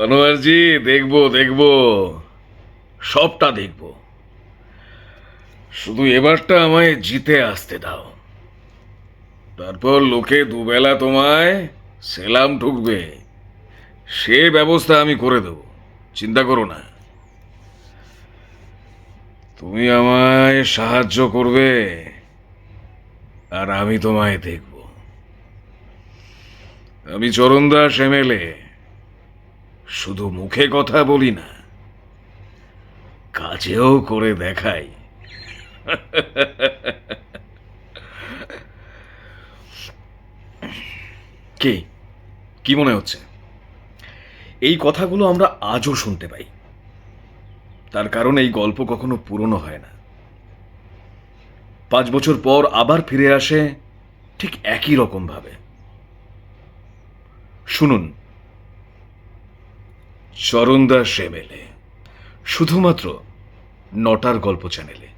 বনোয়ারজি দেখব দেখব। সবটা দেখব। শুধু এবারটা আমায় জিতে আসতে দাও। তারপর লোকে দুবেলা তোমায় সেলাম ঠুকবে। সে ব্যবস্থা আমি করে দেব। চিন্তা করো না। তুমি আমায় সাহায্য করবে আর আমি তোমায় দেখব। আমি চরণদাস এমএলএ শুধু মুখে কথা বলি না কাজেও করে দেখাই। কে? কি মনে হচ্ছে? এই কথাগুলো আমরা আজও শুনতে পাই। তার কারণ এই গল্প কখনো পুরনো হয় না। পাঁচ বছর পর আবার ফিরে আসে ঠিক একই রকম ভাবে। চরণদাস এমএলএ শুধুমাত্র নটার গল্প চ্যানেলে।